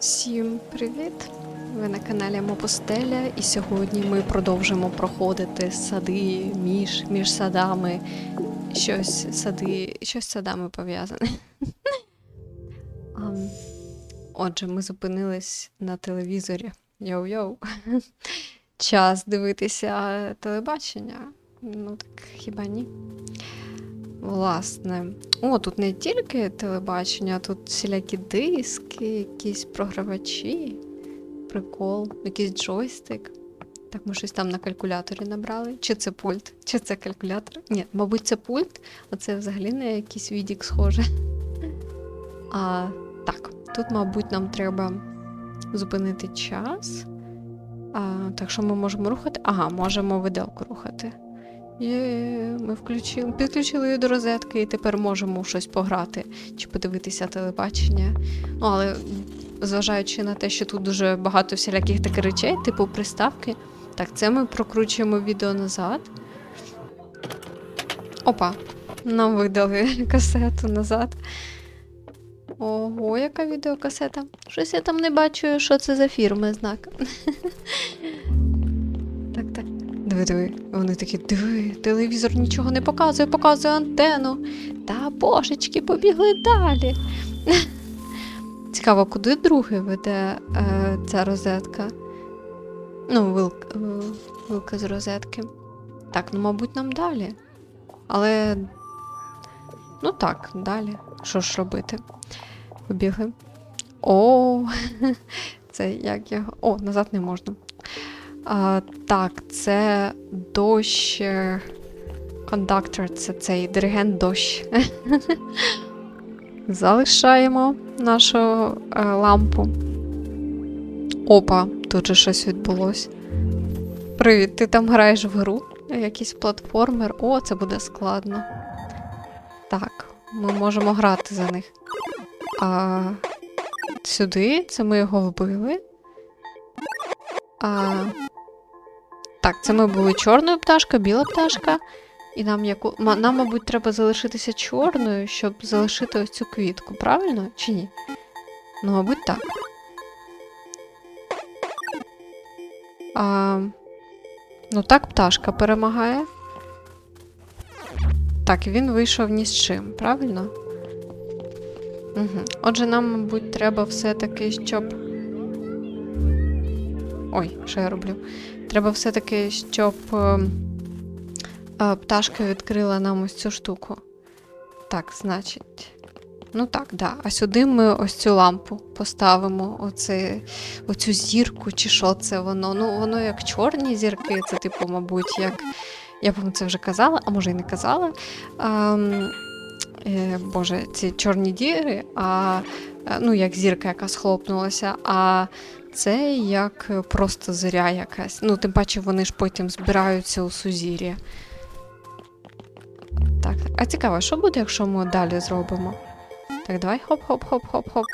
Всім привіт! Ви на каналі Мопостеля, і сьогодні ми продовжимо проходити сади між, між садами. Щось сади, щось садами пов'язане. Отже, ми зупинились на телевізорі. Йоу-йоу. Час дивитися телебачення. Ну так хіба ні? Власне. О, тут не тільки телебачення, тут всілякі диски, якісь програвачі, прикол, якийсь джойстик. Так, ми щось там на калькуляторі набрали. Чи це пульт, чи це калькулятор? Ні, мабуть, це пульт, а це взагалі не якийсь відік схоже. А так, тут, мабуть, нам треба зупинити час. А, так що ми можемо рухати? Ага, можемо виделку рухати. Є, ми включили, підключили її до розетки і тепер можемо щось пограти чи подивитися телебачення. Ну, але зважаючи на те, що тут дуже багато всіляких таких речей, типу приставки, так, це ми прокручуємо відео назад. Опа, нам видали касету назад. Ого, яка відеокасета? Щось я там не бачу, що це за фірми знак. Так, так. Диви, диви. Вони такі, диви, телевізор нічого не показує, показує антенну. Та божечки, побігли далі. Цікаво, куди другий веде е, ця розетка? Ну, вилка, е, вилка з розетки. Так, ну, мабуть, нам далі. Але. Ну так, далі. Що ж робити? Побігли. О, це як його. О, назад не можна. А, так, це дощ. е, Кондактор, це цей диригент дощ. Залишаємо нашу е, лампу. Опа, тут же щось відбулось. Привіт, ти там граєш в гру? Якийсь платформер. О, це буде складно. Так, ми можемо грати за них. А, сюди, це ми його вбили. А, так, це ми були чорною пташка, біла пташка. І нам яку. Нам, мабуть, треба залишитися чорною, щоб залишити ось цю квітку, правильно? Чи ні? Ну, мабуть, так. А, ну, так, пташка перемагає. Так, він вийшов ні з чим, правильно? Угу. Отже, нам, мабуть, треба все-таки, щоб. Ой, що я роблю? Треба все-таки, щоб е, е, пташка відкрила нам ось цю штуку. Так, значить. Ну так, да. А сюди ми ось цю лампу поставимо, оце, оцю зірку, чи що це воно. Ну, воно як чорні зірки, це, типу, мабуть, як. Я вам це вже казала, а може і не казала. Ем, е, Боже, ці чорні діри, а е, ну, як зірка, яка схлопнулася, а це як е, просто зоря якась. Ну, тим паче вони ж потім збираються у сузір'я. Так, а цікаво, що буде, якщо ми далі зробимо? Так, давай хоп-хоп-хоп-хоп-хоп.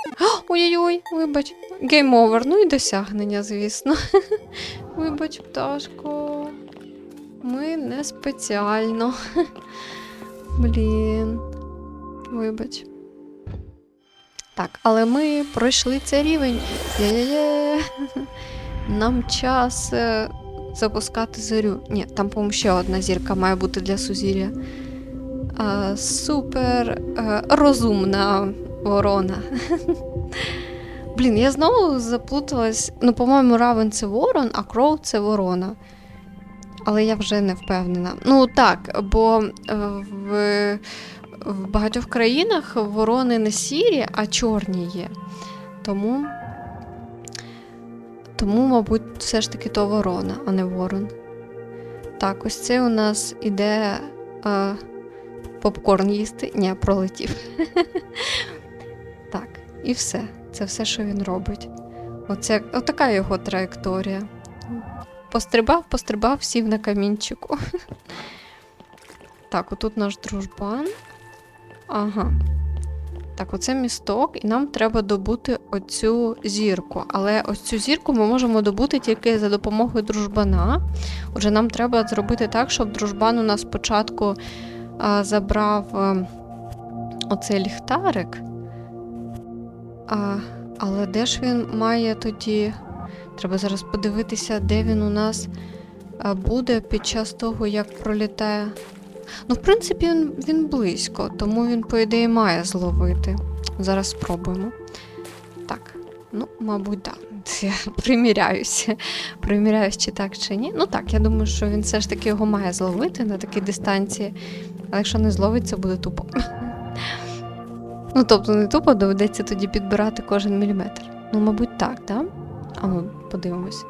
Ой-ой-ой, вибач. Гейм овер. Ну і досягнення, звісно. Вибач, пташко. Ми не спеціально. Блін. Вибач. Так, але ми пройшли цей рівень. Є-є-є. Нам час е, запускати зорю. Ні, там, по-моєму, ще одна зірка має бути для сузір'я. А, супер е, розумна ворона. Блін, я знову заплуталась. Ну, по-моєму, равен це ворон, а кров це ворона. Але я вже не впевнена. Ну так, бо е, в, в багатьох країнах ворони не сірі, а чорні є. Тому, тому, мабуть, все ж таки то ворона, а не ворон. Так, ось це у нас іде е, попкорн їсти. Ні, пролетів. так, і все. Це все, що він робить. Оце, отака його траєкторія. Пострибав, пострибав, сів на камінчику. так, отут наш дружбан. Ага. Так, оце місток, і нам треба добути оцю зірку. Але ось цю зірку ми можемо добути тільки за допомогою дружбана. Отже, нам треба зробити так, щоб дружбан у нас спочатку а, забрав а, оцей ліхтарик. А, Але де ж він має тоді. Треба зараз подивитися, де він у нас буде під час того, як пролітає. Ну, в принципі, він, він близько, тому він, по ідеї, має зловити. Зараз спробуємо. Так, ну, мабуть, так. Да. Я приміряюся. Приміряюсь, чи так, чи ні. Ну так, я думаю, що він все ж таки його має зловити на такій дистанції. Але якщо не зловить, це буде тупо. Ну, тобто не тупо доведеться тоді підбирати кожен міліметр. Ну, мабуть, так, так? Да? А ну, подивимось.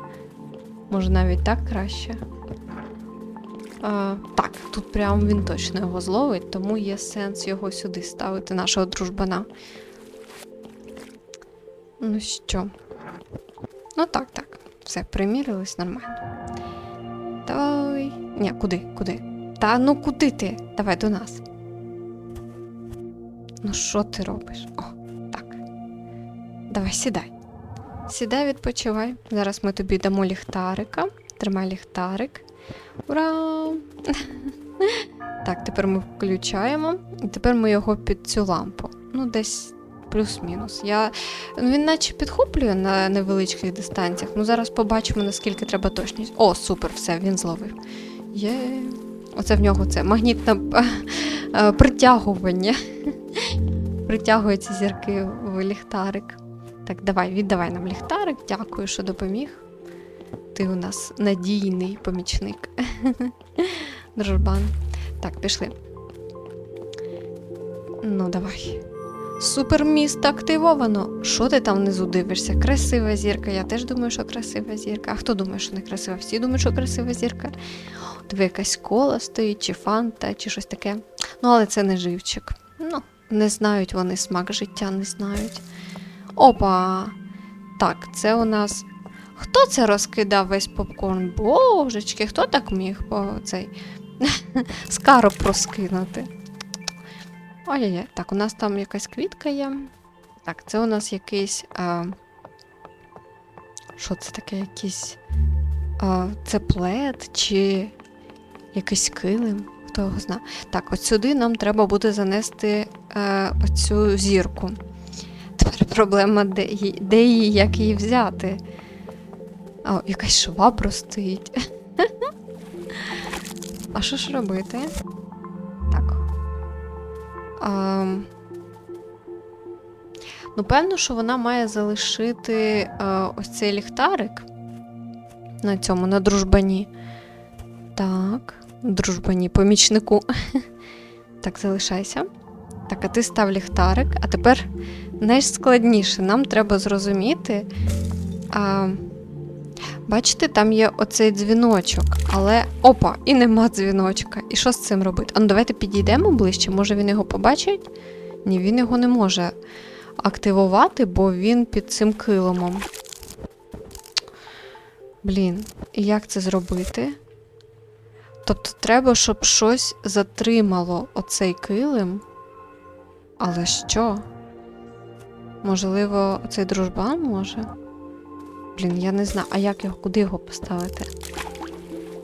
Може, навіть так краще. Так, тут прям він точно його зловить, тому є сенс його сюди ставити, нашого дружбана. Ну що? Ну так, так. Все, примірились нормально. Давай. Ні, куди? Куди? Та ну куди ти? Давай до нас. Ну, що ти робиш? О, так. Давай, сідай. Сідай, відпочивай. Зараз ми тобі дамо ліхтарика. Тримай ліхтарик. Ура! Так, тепер ми включаємо. І тепер ми його під цю лампу. Ну, десь плюс-мінус. Я... ну, Він наче підхоплює на невеличких дистанціях. Ну, зараз побачимо, наскільки треба точність. О, супер, все, він зловив. Є. Оце в нього це магнітне притягування. Притягує ці зірки в ліхтарик. Так, давай, віддавай нам ліхтарик. Дякую, що допоміг. Ти у нас надійний помічник. Дружбан. Так, пішли. Ну, давай. Суперміст активовано. Що ти там внизу дивишся? Красива зірка. Я теж думаю, що красива зірка. А хто думає, що не красива? Всі думають, що красива зірка. Диви, якась кола стоїть, чи фанта, чи щось таке. Ну, але це не живчик. Ну, не знають вони смак життя, не знають. Опа! Так, це у нас. Хто це розкидав весь попкорн? Божечки, хто так міг по цей скарб розкинути? Ой-ой-ой, так, у нас там якась квітка є. Так, це у нас якийсь. А... Що це таке? Якийсь. А, це плед чи якийсь килим? Хто його знає? Так, от сюди нам треба буде занести е, оцю зірку. Тепер проблема, де її, де її, як її взяти. О, якась швабра стоїть. А що ж робити? Так. А, ну, певно, що вона має залишити а, ось цей ліхтарик на цьому, на дружбані. Так, дружбані, помічнику. Так, залишайся. Так, а ти став ліхтарик. А тепер найскладніше нам треба зрозуміти. А, бачите, там є оцей дзвіночок, але опа, і нема дзвіночка. І що з цим робити? А давайте підійдемо ближче, може він його побачить? Ні, він його не може активувати, бо він під цим килимом. Блін, і як це зробити? Тобто треба, щоб щось затримало оцей килим. Але що? Можливо, цей дружбан може? Блін, я не знаю, а як його, куди його поставити?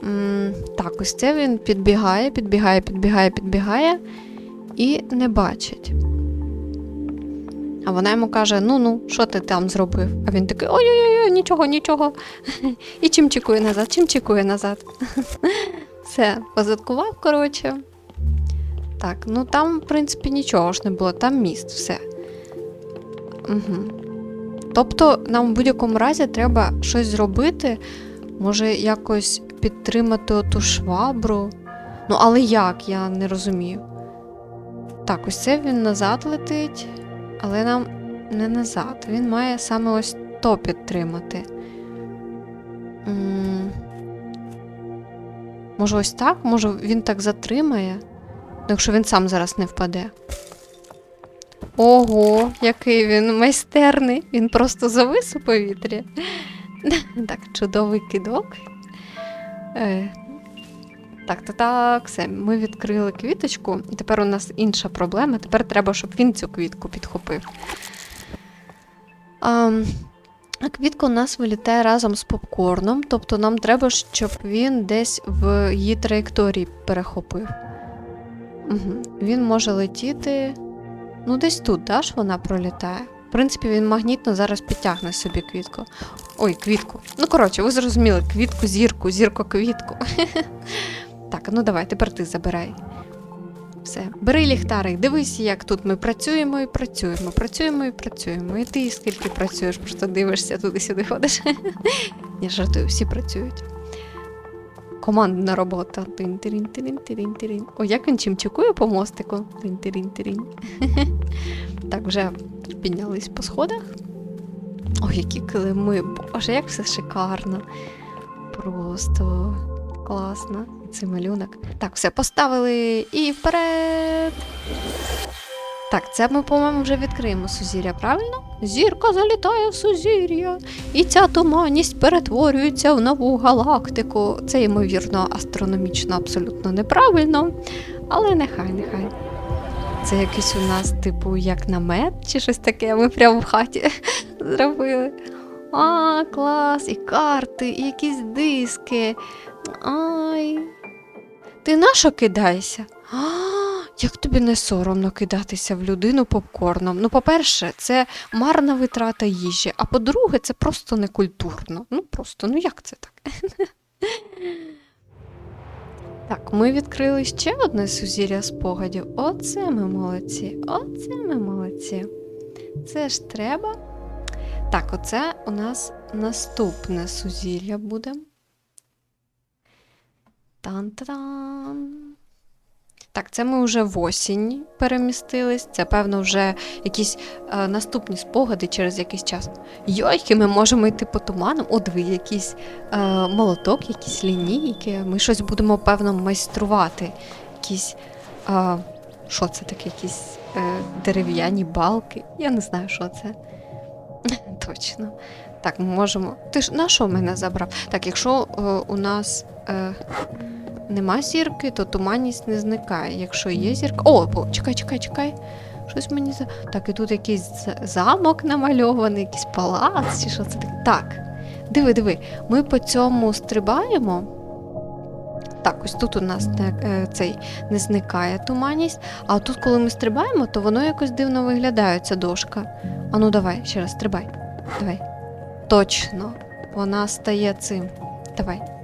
м так, ось це він підбігає, підбігає, підбігає, підбігає і не бачить. А вона йому каже: ну ну, що ти там зробив? А він такий: ой-ой-ой, нічого, нічого. І чим чекує назад, чим чекує назад. Все, позадкував, коротше. Так, ну там, в принципі, нічого ж не було, там міст, все. Угу. Тобто, нам в будь-якому разі треба щось зробити, може якось підтримати оту швабру. Ну, але як, я не розумію. Так, ось це він назад летить, але нам не назад. Він має саме ось то підтримати. М, Може, ось так? Може, він так затримає? Ну, якщо він сам зараз не впаде. Ого, який він майстерний. Він просто завис у повітрі. Так, чудовий кидок. Е, так, так, так, все. Ми відкрили квіточку, і тепер у нас інша проблема. Тепер треба, щоб він цю квітку підхопив. А квітка у нас вилітає разом з попкорном, тобто нам треба, щоб він десь в її траєкторії перехопив. Угу. Він може летіти. Ну, десь тут, да, ж вона пролітає. В принципі, він магнітно зараз підтягне собі квітку. Ой, квітку. Ну, коротше, ви зрозуміли, квітку, зірку, зірку, квітку. так, ну давай, тепер ти забирай. Все, бери ліхтарик, дивись, як тут ми працюємо і працюємо, працюємо і працюємо. І ти скільки працюєш, просто дивишся туди-сюди ходиш. Я жартую, всі працюють. Командна робота. Тин-тирін-тирін-тирін-тирін. О, як він чимчикує по мостику. Так, вже піднялись по сходах. Ой, які килими. Боже, як все шикарно. Просто класно. Цей малюнок. Так, все, поставили і вперед. Так, це ми, по-моєму, вже відкриємо сузір'я, правильно? Зірка залітає в сузір'я, і ця туманність перетворюється в нову галактику. Це, ймовірно, астрономічно абсолютно неправильно, але нехай, нехай. Це якийсь у нас, типу, як намет чи щось таке, ми прямо в хаті зробили. А, клас, і карти, і якісь диски. Ай. Ти на що кидаєшся? А, як тобі не соромно кидатися в людину попкорном? Ну, по-перше, це марна витрата їжі, а по-друге, це просто некультурно. Ну просто, ну як це так? Так, ми відкрили ще одне сузір'я спогадів. Оце ми молодці. Оце ми молодці. Це ж треба. Так, оце у нас наступне сузір'я буде. Тан-тан. Так, це ми вже в осінь перемістились. Це, певно, вже якісь е, наступні спогади через якийсь час. Йойки, ми можемо йти по туману. О, диви, якийсь е, молоток, якісь лінійки. Ми щось будемо, певно, майструвати. Якісь. Е, що це таке? Якісь е, дерев'яні балки. Я не знаю, що це. Точно. Так, ми можемо. Ти ж на що мене забрав? Так, якщо е, у нас. Е, Нема зірки, то туманність не зникає. Якщо є зірка. О, о, чекай, чекай, чекай. Щось мені за. Так, і тут якийсь замок намальований, якийсь палац, чи що це таке. Так. Диви, диви, ми по цьому стрибаємо. Так, ось тут у нас не, цей не зникає туманність. А тут, коли ми стрибаємо, то воно якось дивно виглядає, ця дошка. А ну давай, ще раз стрибай. Давай. Точно. Вона стає цим. Давай.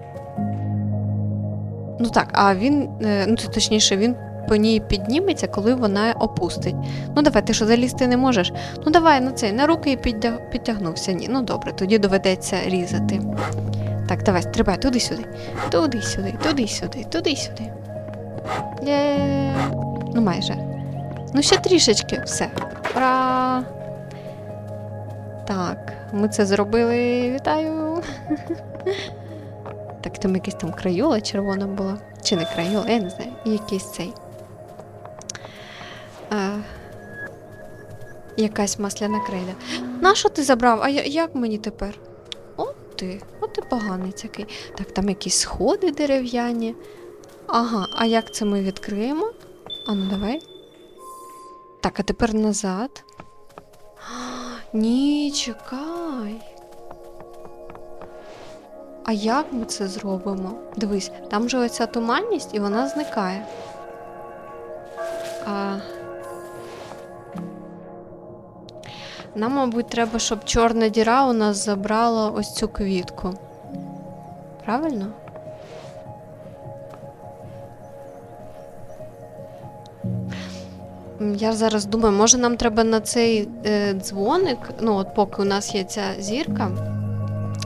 Ну так, а він, е, ну точніше, він по ній підніметься, коли вона опустить. Ну давай, ти що залізти не можеш? Ну давай на цей, на руки і підтягнувся. Ні, ну добре, тоді доведеться різати. Так, давай, стрибай туди-сюди. Туди-сюди, туди-сюди, туди-сюди. Є. Ну майже. Ну ще трішечки, все. Ура! Так, ми це зробили. Вітаю! Там якийсь там крайола червона була. Чи не крайола, я не знаю. Якийсь цей. А, якась масляна крейда. На що ти забрав? А я, як мені тепер? От ти, от ти поганий який. Так, там якісь сходи дерев'яні. Ага, а як це ми відкриємо? А ну давай. Так, а тепер назад. Ні, чекай. А як ми це зробимо? Дивись, там же оця туманність і вона зникає. А... Нам, мабуть, треба, щоб чорна діра у нас забрала ось цю квітку. Правильно? Я зараз думаю, може нам треба на цей е, дзвоник, ну от поки у нас є ця зірка,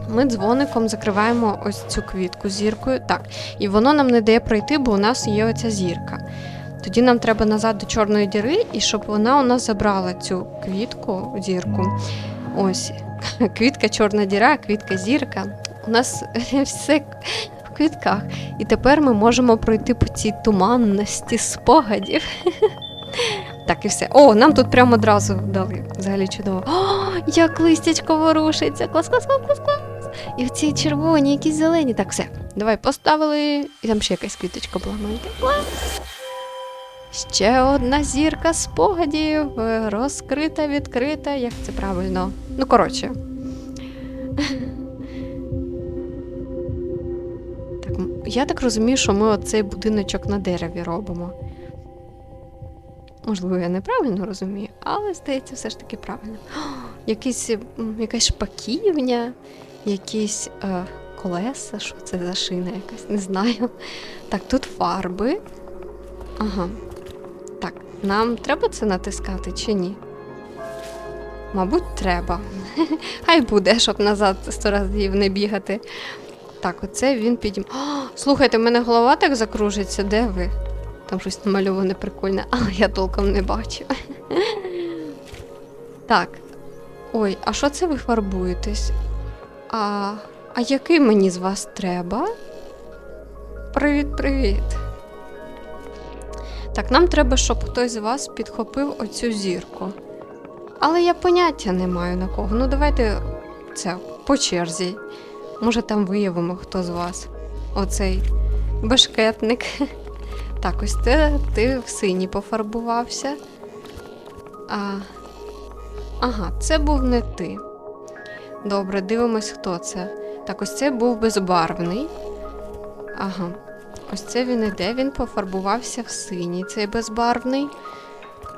ми дзвоником закриваємо ось цю квітку зіркою. Так, і воно нам не дає пройти, бо у нас є оця зірка. Тоді нам треба назад до чорної діри, і щоб вона у нас забрала цю квітку, зірку. Ось, квітка чорна діра, квітка зірка. У нас все в квітках. І тепер ми можемо пройти по цій туманності спогадів. Так, і все. О, нам тут прямо одразу дали. Взагалі чудово. О, як листячко ворушиться. Клас, клас, клас, клас, клас. І оці червоні, якісь зелені. Так, все. Давай поставили. І там ще якась квіточка була маленька. Ще одна зірка спогадів. Розкрита, відкрита. Як це правильно? Ну, коротше. Так, я так розумію, що ми оцей будиночок на дереві робимо. Можливо, я неправильно розумію, але здається, все ж таки правильно. О, якісь, якась шпаківня, якісь е, колеса, що це за шина якась, не знаю. Так, тут фарби. Ага. Так, нам треба це натискати чи ні? Мабуть, треба. Хай буде, щоб назад сто разів не бігати. Так, оце він підійм. О, слухайте, в мене голова так закружиться. Де ви? Там щось намальоване прикольне, але я толком не бачу. Так. Ой, а що це ви фарбуєтесь? А, а який мені з вас треба? Привіт-привіт. Так, нам треба, щоб хтось з вас підхопив оцю зірку. Але я поняття не маю на кого. Ну, давайте це по черзі. Може, там виявимо, хто з вас. Оцей бешкетник. Так, ось ти, ти в синій пофарбувався. А, ага, це був не ти. Добре, дивимось, хто це. Так, ось це був безбарвний. Ага. Ось це він іде, він пофарбувався в синій, цей безбарвний.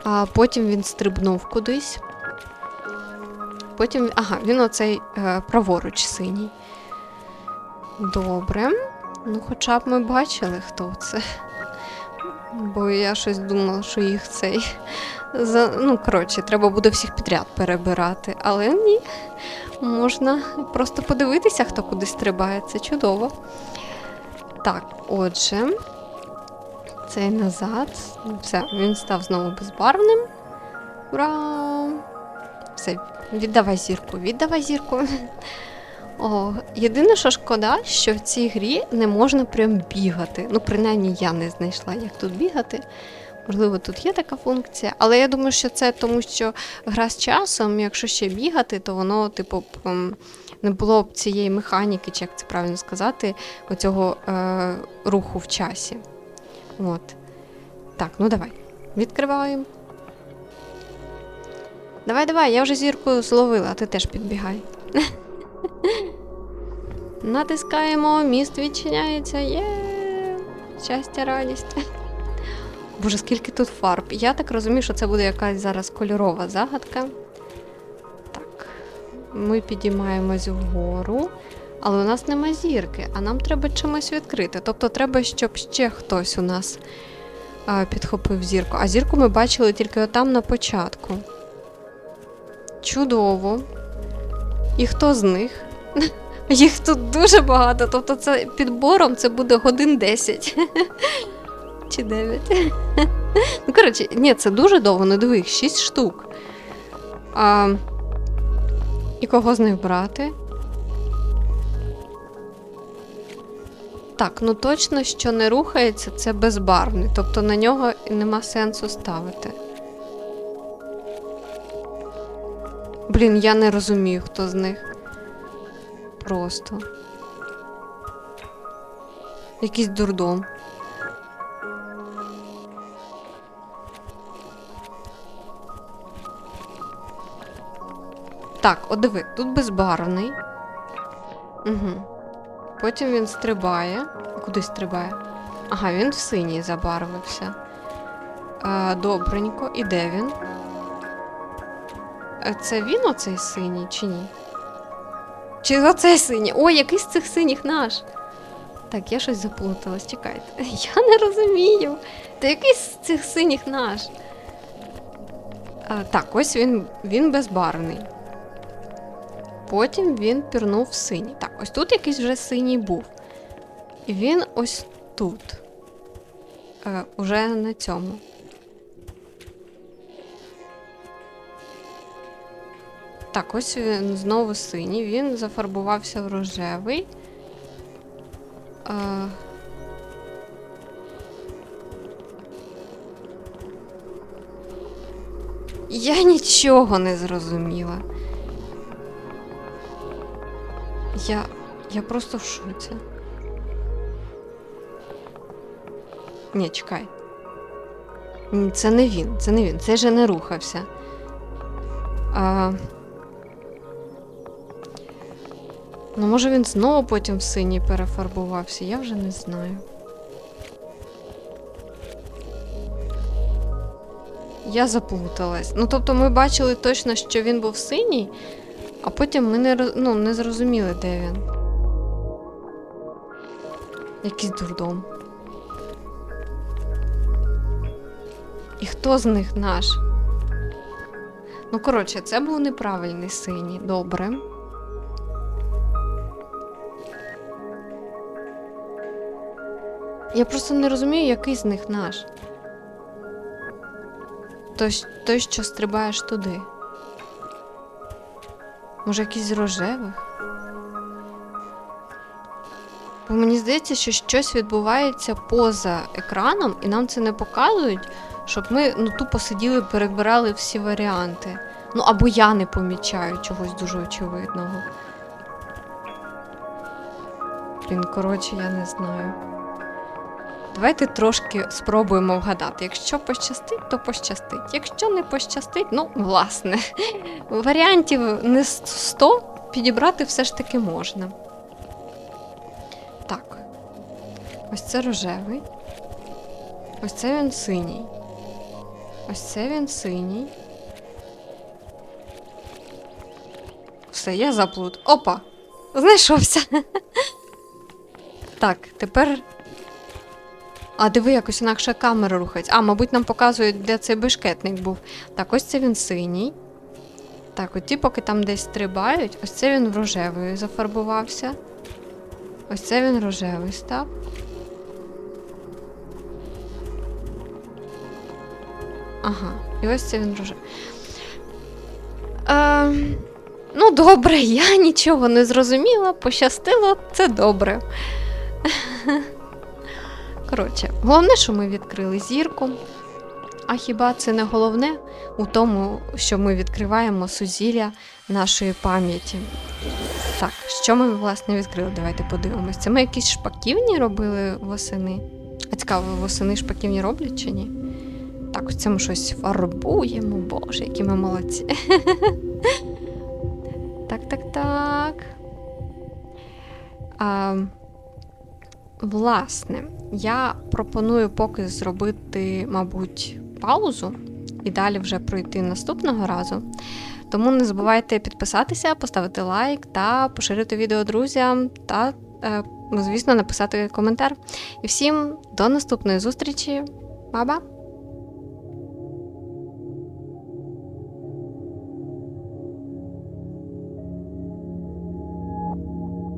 А потім він стрибнув кудись. Потім, ага, він оцей е, праворуч синій. Добре. Ну, хоча б ми бачили, хто це. Бо я щось думала, що їх цей. За... Ну, коротше, треба буде всіх підряд перебирати. Але ні. Можна просто подивитися, хто куди стрибає. Це чудово. Так, отже, цей назад. Все, він став знову безбарвним. Ура! Все, віддавай зірку, віддавай зірку. О, єдине, що шкода, що в цій грі не можна прям бігати. Ну, принаймні, я не знайшла, як тут бігати. Можливо, тут є така функція, але я думаю, що це тому, що гра з часом, якщо ще бігати, то воно, типу, ем, не було б цієї механіки, чи як це правильно сказати, оцього е, руху в часі. От. Так, ну давай. Відкриваємо. Давай, давай, я вже зірку зловила, а ти теж підбігай. Натискаємо, міст відчиняється. Є! Щастя, радість. Боже, скільки тут фарб. Я так розумію, що це буде якась зараз кольорова загадка. Так. Ми підіймаємось вгору, але у нас нема зірки, а нам треба чимось відкрити. Тобто треба, щоб ще хтось у нас а, підхопив зірку. А зірку ми бачили тільки отам на початку. Чудово. І хто з них? Їх тут дуже багато. Тобто це підбором це буде годин 10. Чи 9. Ну, коротше, ні, це дуже довго, не диви, їх 6 штук. А, і кого з них брати? Так, ну точно, що не рухається, це безбарвний, тобто на нього нема сенсу ставити. Блін, я не розумію, хто з них. Просто. Якийсь дурдом. Так, от диви, тут безбарвний. Угу. Потім він стрибає. Куди стрибає? Ага, він в синій забарвився. А, добренько. І де він? Е, Це він оцей синій чи ні? Чи оцей синій? Ой, який з цих синіх наш? Так, я щось заплуталась, чекайте. Я не розумію. Та який з цих синіх наш? А, так, ось він, він безбарвний. Потім він пірнув в синій. Так, ось тут якийсь вже синій був. І він ось тут. Е, уже на цьому. Так, ось він знову синій. Він зафарбувався в рожевий. Е, Я нічого не зрозуміла. Я. Я просто в шоці. Ні, чекай. Ні, Це не він, це не він, це же не рухався. А... Ну, може він знову потім в синій перефарбувався, я вже не знаю. Я заплуталась. Ну, тобто, ми бачили точно, що він був синій, а потім ми не, ну, не зрозуміли, де він. Якийсь дурдом. І хто з них наш? Ну, коротше, це був неправильний синій. Добре. Я просто не розумію, який з них наш. Той, той що стрибаєш туди. Може, якийсь з рожевих? Бо мені здається, що щось відбувається поза екраном, і нам це не показують, щоб ми ну, тупо сиділи, перебирали всі варіанти. Ну, або я не помічаю чогось дуже очевидного. Блін, коротше, я не знаю. Давайте трошки спробуємо вгадати. Якщо пощастить, то пощастить. Якщо не пощастить, ну, власне, варіантів не 100 підібрати все ж таки можна. Так. Ось це рожевий. Ось це він синій. Ось це він синій. Все, я заплут. Опа! Знайшовся. Так, тепер. А диви, якось інакше камера рухається. А, мабуть, нам показують, де цей бешкетник був. Так, ось це він синій. Так, от ті, поки там десь стрибають, ось це він рожевий зафарбувався. Ось це він рожевий став. Ага, і ось це він рожевий. Е, ну, добре, я нічого не зрозуміла, пощастило, це добре. Коротше, головне, що ми відкрили зірку. А хіба це не головне у тому, що ми відкриваємо сузілля нашої пам'яті? Так, що ми власне відкрили? Давайте подивимось. Це ми якісь шпаківні робили восени. А цікаво, восени шпаківні роблять чи ні? Так, ось це ми щось фарбуємо. Боже, які ми молодці. Так, так, так. Власне, я пропоную поки зробити, мабуть, паузу і далі вже пройти наступного разу. Тому не забувайте підписатися, поставити лайк та поширити відео друзям та, е, звісно, написати коментар. І всім до наступної зустрічі. Ба-ба!